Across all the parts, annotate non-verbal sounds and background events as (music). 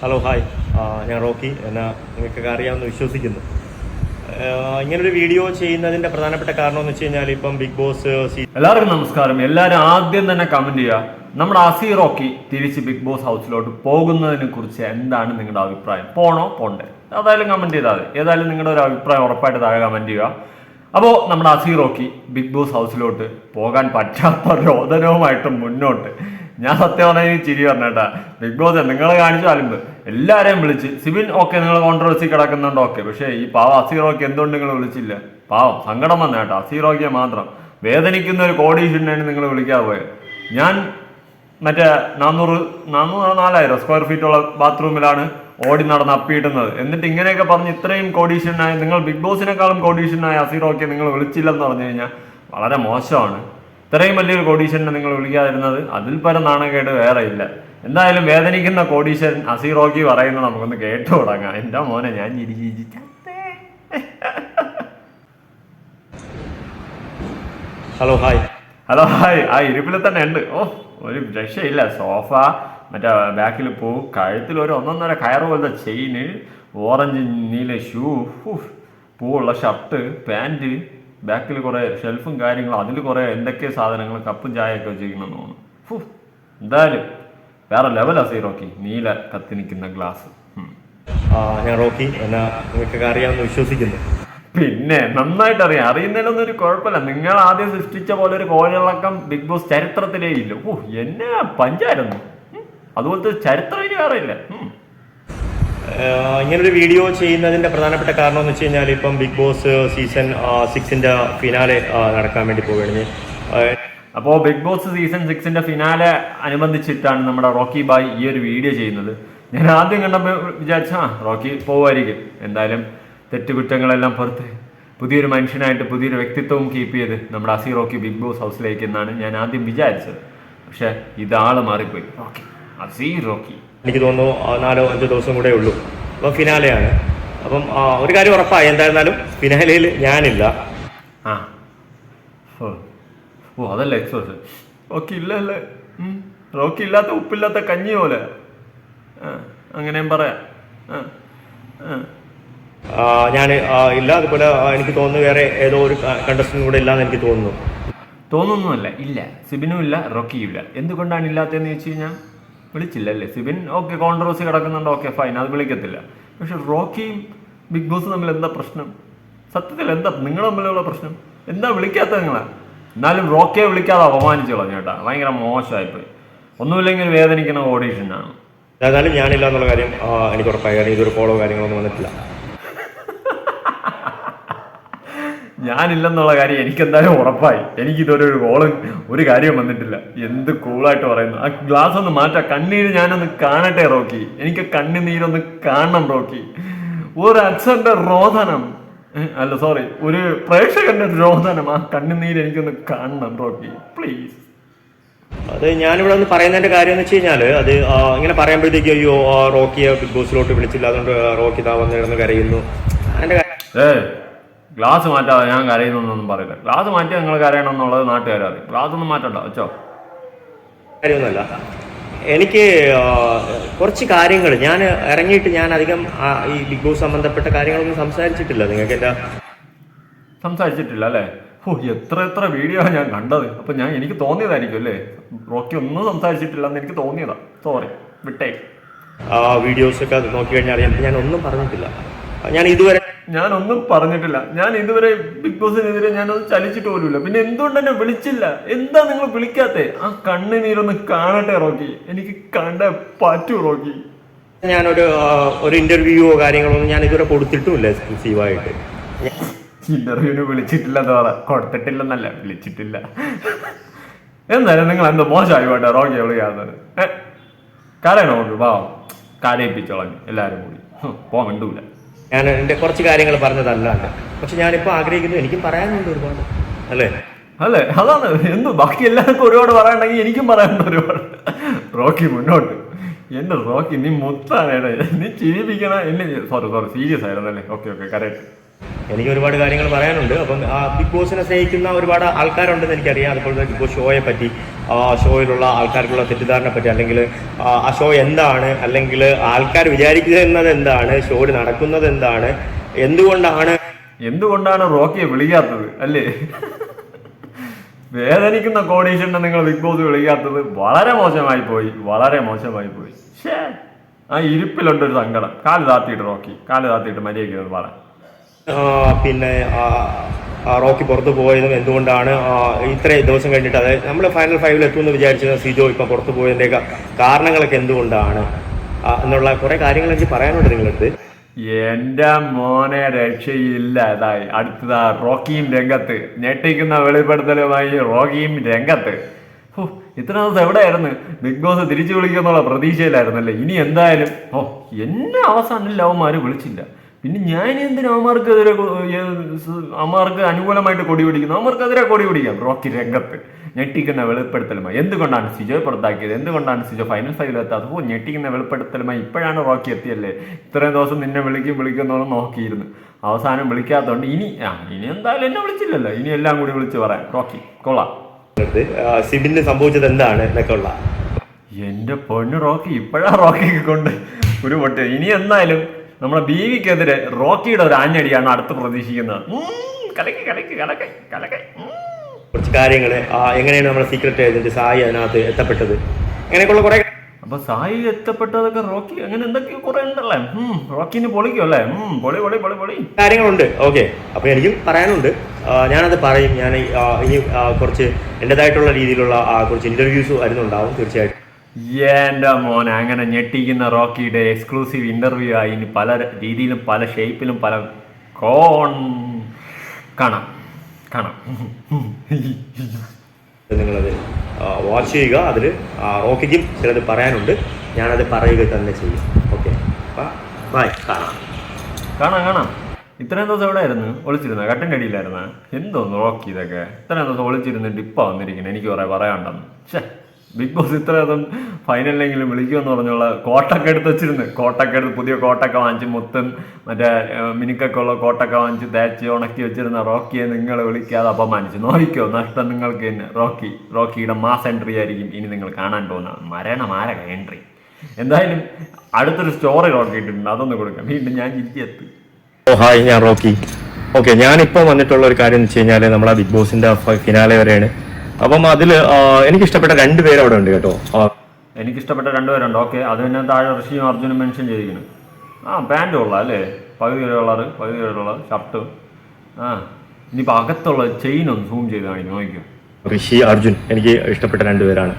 Hello hi ഞാൻ Rocky എന്നാ നിങ്ങൾക്കൊക്കെ അറിയാമെന്ന് വിശ്വസിക്കുന്നു ഇങ്ങനൊരു വീഡിയോ ചെയ്യുന്നതിന്റെ പ്രധാനപ്പെട്ട കാരണം എന്ന് വെച്ച് കഴിഞ്ഞാൽ ഇപ്പം ബിഗ് ബോസ് എല്ലാവർക്കും നമസ്കാരം. എല്ലാവരും ആദ്യം തന്നെ കമന്റ് ചെയ്യുക. നമ്മുടെ അസി റോക്കി തിരിച്ച് ബിഗ് ബോസ് ഹൗസിലോട്ട് പോകുന്നതിനെ കുറിച്ച് എന്താണ് നിങ്ങളുടെ അഭിപ്രായം? പോണോ? പോണ്ടേ. ഏതായാലും കമന്റ് ചെയ്താൽ ഏതായാലും നിങ്ങളുടെ ഒരു അഭിപ്രായം ഉറപ്പായിട്ട് താഴെ കമന്റ് ചെയ്യുക. അപ്പോൾ നമ്മുടെ അസി റോക്കി ബിഗ് ബോസ് ഹൗസിലോട്ട് പോകാൻ പറ്റാത്ത (laughs) രോദനവുമായിട്ട് മുന്നോട്ട് ഞാൻ സത്യം പറഞ്ഞാൽ ഈ ചിരി പറഞ്ഞേട്ടാ ബിഗ് ബോസ് നിങ്ങൾ കാണിച്ചു അലിമ്പ്. എല്ലാവരെയും വിളിച്ച്. സിബിൻ ഓക്കെ നിങ്ങൾ കോൺട്രവേഴ്സി കിടക്കുന്നുണ്ട് ഓക്കെ പക്ഷേ ഈ പാവ അസീറോക്കി എന്തുകൊണ്ട് നിങ്ങൾ വിളിച്ചില്ല? പാവം സങ്കടം വന്ന കേട്ടോ. അസീറോക്കിയെ മാത്രം. വേദനിക്കുന്ന ഒരു കോടീഷനാണ് നിങ്ങൾ വിളിക്കാൻ പോയത് ഞാൻ മറ്റേ നാനൂറ് നാനൂറ് നാലായിരം സ്ക്വയർ ഫീറ്റുള്ള ബാത്റൂമിലാണ് ഓടി നടന്ന് അപ്പിയിടുന്നത്. എന്നിട്ട് ഇങ്ങനെയൊക്കെ പറഞ്ഞ് ഇത്രയും കോടീഷനായ നിങ്ങൾ ബിഗ് ബോസിനേക്കാളും കോടീഷനായ അസീറോക്കെ നിങ്ങൾ വിളിച്ചില്ലെന്ന് പറഞ്ഞു കഴിഞ്ഞാൽ വളരെ മോശമാണ്. ഇത്രയും വലിയൊരു കോടീശ്വരനെ നിങ്ങൾ വിളിക്കാതിരുന്നത് അതിൽ പരം നാണക്കേട് വേറെ ഇല്ല. എന്തായാലും വേദനിക്കുന്ന കോടീശ്വരൻ അസീറോക്കി പറയുന്നത് നമുക്കൊന്ന് കേട്ടു തുടങ്ങാം. എന്റെ മോനെ ഞാൻ ഹലോ ഹായ് ഹലോ ഹായ് ആ ഇരിപ്പിൽ തന്നെ ഉണ്ട്. ഓ ഒരു രക്ഷയില്ല. സോഫ മറ്റേ ബാക്കിൽ പോ കഴുത്തിൽ ഒരു ഒന്നൊന്നര കയറ് പോലത്തെ ചെയിന് ഓറഞ്ച് നീല ഷൂ പൂവുള്ള ഷർട്ട് പാന്റ് ബാക്കിൽ കുറേ ഷെൽഫും കാര്യങ്ങളും അതിൽ കുറേ എന്തൊക്കെ സാധനങ്ങൾ കപ്പും ചായയൊക്കെ വെച്ചിരിക്കണമെന്ന് തോന്നുന്നു. എന്തായാലും വേറെ ലെവലാ സീറോക്കി നീല കത്തി നിൽക്കുന്ന ഗ്ലാസ്. ഞാൻ റോക്കി എന്നെ നിങ്ങൾക്കൊക്കെ അറിയാമെന്ന് വിശ്വസിക്കുന്നു. പിന്നെ നന്നായിട്ട് അറിയാം. അറിയുന്നതിലൊന്നും ഒരു കുഴപ്പമില്ല. നിങ്ങൾ ആദ്യം സൃഷ്ടിച്ച പോലെ ഒരു കോഴിളക്കം ബിഗ് ബോസ് ചരിത്രത്തിലേ ഇല്ല. ഓ എന്നെ പഞ്ചായിരുന്നു. അതുപോലത്തെ ചരിത്രം ഇനി വേറെ ഇല്ല. ഇങ്ങനൊരു വീഡിയോ ചെയ്യുന്നതിന്റെ പ്രധാനപ്പെട്ട കാരണം എന്ന് വെച്ച് കഴിഞ്ഞാൽ ഇപ്പം ബിഗ് ബോസ് സീസൺ സിക്സിന്റെ ഫിനാലെ നടക്കാൻ വേണ്ടി പോവുകയാണ്. അപ്പോൾ ബിഗ് ബോസ് സീസൺ സിക്സിന്റെ ഫിനാലെ അനുബന്ധിച്ചിട്ടാണ് നമ്മുടെ റോക്കി ബായ് ഈ ഒരു വീഡിയോ ചെയ്യുന്നത്. ഞാൻ ആദ്യം കണ്ടപ്പോൾ വിചാരിച്ച ആ റോക്കി പോവായിരിക്കും എന്തായാലും തെറ്റുകുറ്റങ്ങളെല്ലാം പുറത്ത് പുതിയൊരു മനുഷ്യനായിട്ട് പുതിയൊരു വ്യക്തിത്വവും കീപ്പ് ചെയ്ത് നമ്മുടെ അസി റോക്കി ബിഗ് ബോസ് ഹൗസിലേക്ക് എന്നാണ് ഞാൻ ആദ്യം വിചാരിച്ചത്. പക്ഷേ ഇതാൾ മാറിപ്പോയി. റോക്കി അസി റോക്കി. എനിക്ക് തോന്നുന്നു നാലോ അഞ്ചോ ദിവസം കൂടെ ഉള്ളൂ. അപ്പം ഫിനാലെയാണ്. അപ്പം ഒരു കാര്യം ഉറപ്പായി. എന്തായിരുന്നാലും ഫിനാലയിൽ ഞാനില്ല. ആ. ഓ അതല്ല എക്സോസ്. ഓക്കെ ഇല്ല അല്ലേ റോക്കി ഇല്ലാത്ത ഉപ്പില്ലാത്ത കഞ്ഞി പോലെ. അങ്ങനെയും പറയാം. ഞാൻ ഇല്ല. അതുപോലെ എനിക്ക് തോന്നുന്നു വേറെ ഏതോ ഒരു കണ്ടസ്റ്റൻ കൂടെ ഇല്ലാന്ന് എനിക്ക് തോന്നുന്നു. തോന്നുന്നല്ല ഇല്ല. സിബിനും ഇല്ല റോക്കിയും ഇല്ല. എന്തുകൊണ്ടാണ് ഇല്ലാത്തതെന്ന് ചോദിച്ചു കഴിഞ്ഞാൽ? വിളിച്ചില്ലല്ലേ? സിബിൻ ഓക്കെ കോൺട്രവേഴ്സി കിടക്കുന്നുണ്ട് ഓക്കെ ഫൈൻ അത് വിളിക്കത്തില്ല. പക്ഷെ റോക്കിയും ബിഗ് ബോസ് തമ്മിൽ എന്താ പ്രശ്നം? സത്യത്തിൽ എന്താ നിങ്ങൾ തമ്മിലുള്ള പ്രശ്നം? എന്താ വിളിക്കാത്ത നിങ്ങളെ? എന്നാലും റോക്കിയെ വിളിക്കാതെ അപമാനിച്ചു കളഞ്ഞു കേട്ടാ. ഭയങ്കര മോശമായിപ്പോയി. ഒന്നുമില്ലെങ്കിൽ വേദനിക്കുന്ന ഓഡീഷനാണ് ഏതായാലും ഞാനില്ല എന്നുള്ള കാര്യം എനിക്ക് ഉറപ്പായി കാരണം ഇതൊരു കോളോ കാര്യങ്ങളൊന്നും വന്നിട്ടില്ല. ഞാനില്ലെന്നുള്ള കാര്യം എനിക്കെന്തായാലും ഉറപ്പായി. എനിക്കിതൊരു ഒരു കോളും ഒരു കാര്യം വന്നിട്ടില്ല. എന്ത് കൂളായിട്ട് പറയുന്നു. ആ ഗ്ലാസ് ഒന്ന് മാറ്റാം. കണ്ണീര് ഞാനൊന്ന് കാണട്ടെ റോക്കി. എനിക്ക് കണ്ണുനീരൊന്ന് കാണണം റോക്കി. ഒരു അച്ഛന്റെ രോദനം. അല്ല സോറി ഒരു പ്രേക്ഷകന്റെ രോദനം ആ കണ്ണുനീര് എനിക്കൊന്ന് കാണണം റോക്കി. പ്ലീസ് അത് ഞാനിവിടെ ഒന്ന് പറയുന്നതിന്റെ കാര്യം എന്ന് വെച്ച് കഴിഞ്ഞാൽ അത് ഇങ്ങനെ പറയുമ്പോഴത്തേക്ക് അയ്യോ റോക്കിയെ ബിഗ് ബോസിലോട്ട് വിളിച്ചില്ല. അതുകൊണ്ട് റോക്കി താ വന്ന് കിടന്ന് കരയുന്നു. അതിന്റെ കാര്യം ഗ്ലാസ് മാറ്റാതെ ഞാൻ കരയുന്നൊന്നും പറയില്ല. ഗ്ലാസ് മാറ്റി നിങ്ങൾ കരയണം എന്നുള്ളത് നാട്ടുകാരറിയും ഗ്ലാസ് ഒന്നും മാറ്റണ്ട വെച്ചോ? കാര്യമൊന്നുമല്ല. എനിക്ക് കുറച്ച് കാര്യങ്ങൾ ഞാൻ ഇറങ്ങിയിട്ട് ഞാൻ അധികം ഈ ബിഗ് ബോസ് സംബന്ധപ്പെട്ട കാര്യങ്ങളൊന്നും സംസാരിച്ചിട്ടില്ല. നിങ്ങൾക്ക് എന്താ? സംസാരിച്ചിട്ടില്ല അല്ലേ? ഓ എത്ര എത്ര വീഡിയോ ഞാൻ കണ്ടത്. അപ്പൊ ഞാൻ എനിക്ക് തോന്നിയതായിരിക്കും അല്ലേ? റോക്കി ഒന്നും സംസാരിച്ചിട്ടില്ല എന്ന് എനിക്ക് തോന്നിയതാ. സോറി വിട്ടേ ആ വീഡിയോസൊക്കെ നോക്കി കഴിഞ്ഞാൽ ഞാൻ ഒന്നും പറഞ്ഞിട്ടില്ല. ഞാൻ ഇതുവരെ ഞാൻ ഒന്നും പറഞ്ഞിട്ടില്ല. ഞാൻ ഇതുവരെ ബിഗ് ബോസിനെതിരെ ഞാനൊന്നും ചലിച്ചിട്ട് പോലുമില്ല. പിന്നെ എന്തുകൊണ്ട് എന്നെ വിളിച്ചില്ല? എന്താ നിങ്ങൾ വിളിക്കാത്തെ? ആ കണ്ണുനീരൊന്ന് കാണട്ടെ റോക്കി. എനിക്ക് കണ്ട പറ്റൂ റോക്കി. ഞാനൊരു ഒരു ഇന്റർവ്യൂവോ കാര്യങ്ങളൊന്നും ഞാൻ ഇതുവരെ കൊടുത്തിട്ടുമില്ല എക്സ്ക്ലൂസീവായിട്ട് ഇന്റർവ്യൂവിന് വിളിച്ചിട്ടില്ല തോറ കൊടുത്തിട്ടില്ലെന്നല്ല വിളിച്ചിട്ടില്ല. എന്നാലും നിങ്ങൾ എന്തോ മോശമായി വേണ്ട റോക്കി വിളിക്കാത്തത് കരയണോ വാ. കരയിപ്പിച്ചോളാം എല്ലാരും കൂടി. ഹും, പോ മിണ്ടൂല. ഞാൻ എന്റെ കുറച്ച് കാര്യങ്ങൾ പറഞ്ഞതല്ലാണ്ട്. പക്ഷെ ഞാനിപ്പോൾ ആഗ്രഹിക്കുന്നു എനിക്ക് പറയാനുണ്ട് ഒരുപാട്. അല്ലേ? അല്ലേ? അതാണ്. എന്ത്? ബാക്കി എല്ലാവർക്കും ഒരുപാട് പറയാനുണ്ടെങ്കിൽ എനിക്കും പറയാനുണ്ട് ഒരുപാട്. റോക്കി മുന്നോട്ട്. എന്റെ റോക്കി നീ മുത്താണ് നീ ചിരിപ്പിക്കണ എന്നെ സോറി സോറി സീരിയസ് ആയിരുന്നല്ലേ? ഓക്കെ ഓക്കെ കറക്റ്റ് എനിക്ക് ഒരുപാട് കാര്യങ്ങൾ പറയാനുണ്ട്. അപ്പം ബിഗ് ബോസിനെ സ്നേഹിക്കുന്ന ഒരുപാട് ആൾക്കാരുണ്ടെന്ന് എനിക്കറിയാം. അതുപോലെ തന്നെ ബിഗ് ബോസ് ഷോയെ പറ്റി ആ ഷോയിലുള്ള ആൾക്കാർക്കുള്ള തെറ്റിദ്ധാരണ പറ്റി അല്ലെങ്കിൽ ആ, ഷോ എന്താണ് അല്ലെങ്കിൽ ആൾക്കാർ വിചാരിക്കുന്നത് എന്താണ് ഷോയിൽ നടക്കുന്നത് എന്താണ് എന്തുകൊണ്ടാണ്? എന്തുകൊണ്ടാണ് റോക്കിയെ വിളിക്കാത്തത് അല്ലേ? വേദനിക്കുന്ന കോടീശ്വരനെ നിങ്ങൾ ബിഗ് ബോസ് വിളിക്കാത്തത് വളരെ മോശമായി പോയി വളരെ മോശമായി പോയി. ആ ഇരിപ്പിലുണ്ടൊരു സങ്കടം. കാൽ താത്തിയിട്ട് റോക്കി കാൽ താത്തിയിട്ട് മര്യാദയ്ക്ക് പറ. ആ, പിന്നെ റോക്കി പുറത്ത് പോയതും എന്തുകൊണ്ടാണ് ഇത്രയും ദിവസം കഴിഞ്ഞിട്ട് അതായത് നമ്മൾ ഫൈനൽ ഫൈവിൽ എത്തുമെന്ന് വിചാരിച്ചിരുന്ന സിജോ ഇപ്പം പുറത്ത് പോയതിന്റെയൊക്കെ കാരണങ്ങളൊക്കെ എന്തുകൊണ്ടാണ്? എന്നുള്ള കുറേ കാര്യങ്ങൾ എനിക്ക് പറയാനുണ്ട് നിങ്ങളടുത്ത്. എന്റെ മോനെ രക്ഷയില്ല. അതായി അടുത്തതാ റോക്കിയും രംഗത്ത്. ഞെട്ടിക്കുന്ന വെളിപ്പെടുത്തലുമായി റോക്കിയും രംഗത്ത്. ഓ ഇത്ര ദിവസം എവിടെയായിരുന്നു? ബിഗ് ബോസ് തിരിച്ചു വിളിക്കുന്നുള്ള പ്രതീക്ഷയിലായിരുന്നല്ലേ? ഇനി എന്തായാലും ഓ എന്നെ അവസാനം ലവന്മാർ വിളിച്ചില്ല. പിന്നെ ഞാൻ എന്തിനാ അവന്മാർക്കെതിരെ അമാർക്ക് അവന്മാർക്ക് അനുകൂലമായിട്ട് കൊടി പിടിക്കുന്നു? അവന്മാർക്കെതിരെ കൊടി പിടിക്കാം. റോക്കി രംഗത്ത് ഞെട്ടിക്കുന്ന വെളിപ്പെടുത്തലുമായി. എന്തുകൊണ്ടാണ് സിജോയെ പുറത്താക്കിയത്? എന്തുകൊണ്ടാണ് സിജോ ഫൈനൽ ഫൈവിൽ എത്താത്തത്? ഓ ഞെട്ടിക്കുന്ന വെളിപ്പെടുത്തലുമായി ഇപ്പോഴാണ് റോക്കി എത്തിയല്ലേ? ഇത്രയും ദിവസം നിന്നെ വിളിക്കും വിളിക്കുന്നോളം നോക്കിയിരുന്നു. അവസാനം വിളിക്കാത്തതുകൊണ്ട് ഇനി ആ ഇനി എന്തായാലും എന്നെ വിളിച്ചില്ലല്ലോ. ഇനി എല്ലാം കൂടി വിളിച്ച് പറയാം. റോക്കി കൊള്ളാം. സിബിന് സംഭവിച്ചത് എന്താണ്? എന്നൊക്കെ ഉള്ള എന്റെ പൊന്നു റോക്കി ഇപ്പോഴാ റോക്കിക്ക് കൊണ്ട് ഒരു പൊട്ട്. ഇനി എന്തായാലും നമ്മുടെ ബീവിക്കെതിരെ റോക്കിയുടെ ഒരു ആഞ്ഞടിയാണ് അടുത്ത് പ്രതീക്ഷിക്കുന്നത്. കലക്കി കലക്കി കലക്കി കലക്കൈ. കുറച്ച് കാര്യങ്ങൾ എങ്ങനെയാണ് നമ്മുടെ സീക്രട്ട് ഏജന്റ് സായി അതിനകത്ത് എത്തപ്പെട്ടത്? അങ്ങനെയൊക്കെയുള്ള കുറെ അപ്പൊ സായി എത്തപ്പെട്ടതൊക്കെ റോക്കി അങ്ങനെ എന്തൊക്കെയോ കുറെ ഉണ്ടല്ലേ? റോക്കിന് പൊളിക്കും അല്ലേ? പൊളി പൊളി പൊളി പൊളി. കാര്യങ്ങളുണ്ട്. ഓക്കെ. അപ്പൊ എനിക്കും പറയാനുണ്ട്. ഞാനത് പറയും. ഞാൻ ഇനി കുറച്ച് എന്റെതായിട്ടുള്ള രീതിയിലുള്ള കുറച്ച് ഇന്റർവ്യൂസ് വരുന്നുണ്ടാവും തീർച്ചയായിട്ടും. എന്റെ മോനെ അങ്ങനെ ഞെട്ടിക്കുന്ന റോക്കിയുടെ എക്സ്ക്ലൂസീവ് ഇന്റർവ്യൂ ആയി ഇനി പല രീതിയിലും പല ഷേപ്പിലും പല കോൺ കാണാം. കാണാം. നിങ്ങളത് വാച്ച് ചെയ്യുക. അതിൽ റോക്കിക്കും ചിലത് പറയാനുണ്ട്. ഞാനത് പറയുക തന്നെ ചെയ്യും. ഓക്കെ ബൈ കാണാം. കാണാം കാണാം. ഇത്രയും ദിവസം എവിടെ ആയിരുന്നു? ഒളിച്ചിരുന്ന? കട്ടന്റെ അടിയിലായിരുന്ന എന്തോന്ന് റോക്കി ഇതൊക്കെ? ഇത്രയും ദിവസം ഒളിച്ചിരുന്നിട്ട് ഇപ്പം വന്നിരിക്കുന്നത് എനിക്ക് കുറേ പറയാനുണ്ടെന്ന്. ഛേ. ബിഗ് ബോസ് ഇത്ര ദിവസം ഫൈനലിലെങ്കിലും വിളിക്കുമെന്ന് പറഞ്ഞുള്ള കോട്ടൊക്കെ എടുത്ത് വെച്ചിരുന്നു. കോട്ടൊക്കെ എടുത്ത് പുതിയ കോട്ടൊക്കെ വാങ്ങിച്ച് മുത്തും മറ്റേ മിനുക്കൊക്കെ ഉള്ള കോട്ടൊക്കെ വാങ്ങിച്ച് തേച്ച് ഉണക്കി വെച്ചിരുന്ന റോക്കിയെ നിങ്ങൾ വിളിക്കാതെ അപമാനിച്ചു. നോക്കിക്കോ നഷ്ടം നിങ്ങൾക്ക് തന്നെ റോക്കി റോക്കിയുടെ മാസ് എൻട്രി ആയിരിക്കും ഇനി നിങ്ങൾ കാണാൻ പോകുന്ന മരണമാരക എൻട്രി എന്തായാലും അടുത്തൊരു സ്റ്റോറി റോക്കി അതൊന്ന് കൊടുക്കാം. വീണ്ടും ഞാൻ ചിരിച്ചെത്തി ഓ ഹായ് ഞാൻ റോക്കി. ഓക്കെ ഞാനിപ്പോൾ വന്നിട്ടുള്ള ഒരു കാര്യം എന്ന് വെച്ച് കഴിഞ്ഞാൽ നമ്മളെ ബിഗ് ബോസിന്റെ ഫിനാലെ വരെയാണ്. അപ്പം അതിൽ എനിക്ക് ഇഷ്ടപ്പെട്ട രണ്ട് പേര് അവിടെ ഉണ്ട് കേട്ടോ. എനിക്ക് ഇഷ്ടപ്പെട്ട രണ്ടുപേരുണ്ട് ഓക്കെ അത് തന്നെ താഴെ ഋഷിയും അർജുനും മെൻഷൻ ചെയ്തിരിക്കുന്നു. ആ പാന്റ് ഉള്ള അല്ലേ? പകുതി കളർ പകുതി കളർ ഷർട്ട് ആ ഇനിയിപ്പോൾ അകത്തുള്ള ചെയിൻ ഒന്ന് സൂം ചെയ്ത് കാണിക്കും നോക്കിക്കോ. ഋഷി അർജുൻ എനിക്ക് ഇഷ്ടപ്പെട്ട രണ്ടുപേരാണ്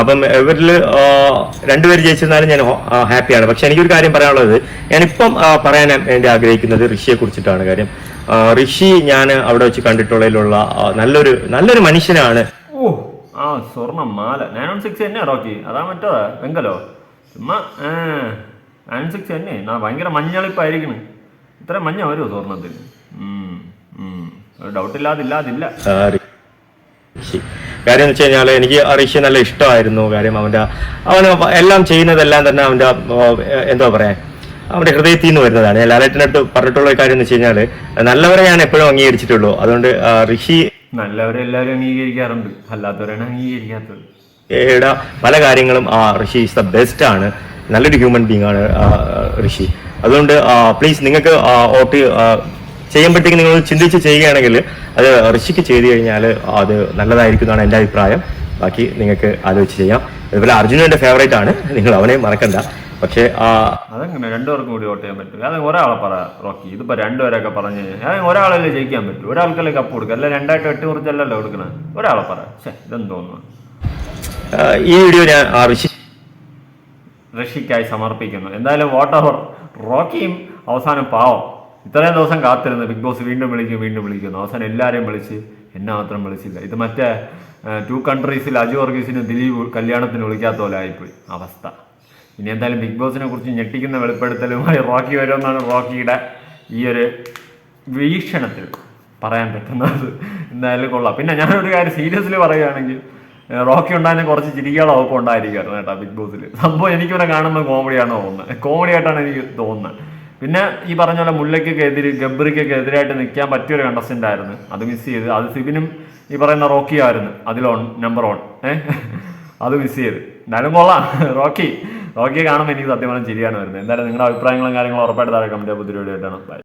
അപ്പം ഇവരിൽ രണ്ടുപേര് ജയിച്ചിരുന്നാലും ഞാൻ ഹാപ്പിയാണ് പക്ഷെ എനിക്കൊരു കാര്യം പറയാനുള്ളത്. ഞാനിപ്പം പറയാൻ വേണ്ടി ആഗ്രഹിക്കുന്നത് ഋഷിയെ കുറിച്ചിട്ടാണ് കാര്യം. ഋഷി ഞാൻ അവിടെ വെച്ച് കണ്ടിട്ടുള്ളതിലുള്ള നല്ലൊരു നല്ലൊരു മനുഷ്യനാണ്. ഓ ആ സ്വർണം മാല. നയൻ വൺ സിക്സ് തന്നെയാ റോക്കി. അതാ മറ്റോ വെങ്കലോ. ചുമ്മാ നയൻ സിക്സ് തന്നെ നാ ഭയങ്കര മഞ്ഞളിപ്പായിരിക്കണ്. ഇത്ര മഞ്ഞ വരുമോ ഉം. ഒരു ഡൗട്ടില്ലാതില്ലാതില്ല കാര്യം എന്ന് വെച്ച് കഴിഞ്ഞാൽ എനിക്ക് ഋഷി നല്ല ഇഷ്ടമായിരുന്നു. കാര്യം അവന്റെ അവന് എല്ലാം ചെയ്യുന്നതെല്ലാം തന്നെ അവന്റെ ആ, എന്താ പറയാ അവന്റെ ഹൃദയത്തിൽ നിന്ന് വരുന്നതാണ്. ഞാൻ ലാലേട്ടനടുത്ത് പറഞ്ഞിട്ടുള്ള ഒരു കാര്യം എന്ന് വെച്ച് കഴിഞ്ഞാൽ നല്ലവരെ ഞാൻ എപ്പോഴും അംഗീകരിച്ചിട്ടുള്ളൂ. അതുകൊണ്ട് ഋഷി നല്ലവരെ എല്ലാവരും അംഗീകരിക്കാറുണ്ട്. അല്ലാത്തവരാണ് അംഗീകരിക്കാത്തത്. ഏടാ പല കാര്യങ്ങളും ആ ഋഷി ഇസ് ദ ബെസ്റ്റ് ആണ്. നല്ലൊരു ഹ്യൂമൻ ബീങ് ആണ് ഋഷി അതുകൊണ്ട് പ്ലീസ് നിങ്ങൾക്ക് വോട്ട് ചെയ്യുമ്പോഴത്തേക്ക് നിങ്ങൾ ചിന്തിച്ച് ചെയ്യുകയാണെങ്കിൽ അത് ഋഷിക്ക് ചെയ്തു കഴിഞ്ഞാൽ അത് നല്ലതായിരിക്കും എന്നാണ് എന്റെ അഭിപ്രായം. ബാക്കി നിങ്ങൾക്ക് ആലോചിച്ച് ചെയ്യാം. അതുപോലെ അർജുനന്റെ ഫേവറേറ്റ് ആണ്. നിങ്ങൾ അവനെ മറക്കണ്ട. പക്ഷേ ആ, അതെങ്ങനെ രണ്ടുപേർക്കും കൂടി വോട്ട് ചെയ്യാൻ പറ്റും അത് ഒരാളെ പറ റോക്കി. ഇതിപ്പോ രണ്ടുപേരൊക്കെ പറഞ്ഞു ഞാൻ ഒരാളല്ലേ ജയിക്കാൻ പറ്റും. ഒരാൾക്കല്ലേ കപ്പ് കൊടുക്കുക. അല്ല രണ്ടായിട്ട് എട്ട് കുറച്ചല്ലല്ലോ കൊടുക്കണേ? ഒരാളെ പറ. ഇതെന്ന് തോന്നുന്നു ഈ വീഡിയോ ഞാൻ റഷ്യക്കായി സമർപ്പിക്കുന്നു. എന്തായാലും വോട്ടവർ റോക്കിയും അവസാനം പാവം. ഇത്രയും ദിവസം കാത്തിരുന്നു ബിഗ് ബോസ് വീണ്ടും വിളിക്കും വീണ്ടും വിളിക്കുന്നു അവസാനം എല്ലാവരെയും വിളിച്ച് എന്നെ മാത്രം വിളിച്ചില്ല. ഇത് മറ്റേ ടു കൺട്രീസിൽ അജു വർഗീസിനും ദിലീപ് കല്യാണത്തിന് വിളിക്കാത്ത പോലെ ആയിപ്പോയി. അവസ്ഥ. ഇനി എന്തായാലും ബിഗ് ബോസിനെ കുറിച്ച് ഞെട്ടിക്കുന്ന വെളിപ്പെടുത്തലുമായി റോക്കി വരുമെന്നാണ് റോക്കിയുടെ ഈ ഒരു വീക്ഷണത്തിൽ പറയാൻ പറ്റുന്നത്. എന്തായാലും കൊള്ളാം. പിന്നെ ഞാനൊരു കാര്യം സീരിയസ്ലി പറയുകയാണെങ്കിൽ റോക്കി ഉണ്ടായിരുന്ന കുറച്ച് ചിരിക്കാനുള്ള വകുപ്പ് ഉണ്ടായിരിക്കുമായിരുന്നു കേട്ടോ ബിഗ് ബോസിൽ സംഭവം എനിക്കിവിടെ കാണുമ്പോൾ കോമഡിയാണ് തോന്നുന്നത്. കോമഡി ആയിട്ടാണ് എനിക്ക് തോന്നുന്നത്. പിന്നെ ഈ പറഞ്ഞ പോലെ മുല്ലയ്ക്കൊക്കെ എതിര് ഗബ്രിക്കൊക്കെ എതിരായിട്ട് നിൽക്കാൻ പറ്റിയൊരു കണ്ടസ്റ്റന്റ് ആയിരുന്നു. അത് മിസ് ചെയ്ത് അത് സിബിനും ഈ പറയുന്ന റോക്കി ആയിരുന്നു അതിലോൺ നമ്പർ വൺ ഏഹ് അത് മിസ് ചെയ്ത്. എന്നാലും കൊള്ളാം. റോക്കി റോക്കിയെ കാണുമ്പോൾ എനിക്ക് സത്യമാണ് ശരിയാണ് വരുന്നത്. എന്തായാലും നിങ്ങളുടെ അഭിപ്രായങ്ങളും കാര്യങ്ങളും ഉറപ്പായിട്ട് താഴെ കമന്റ് പുതിയ ബൈ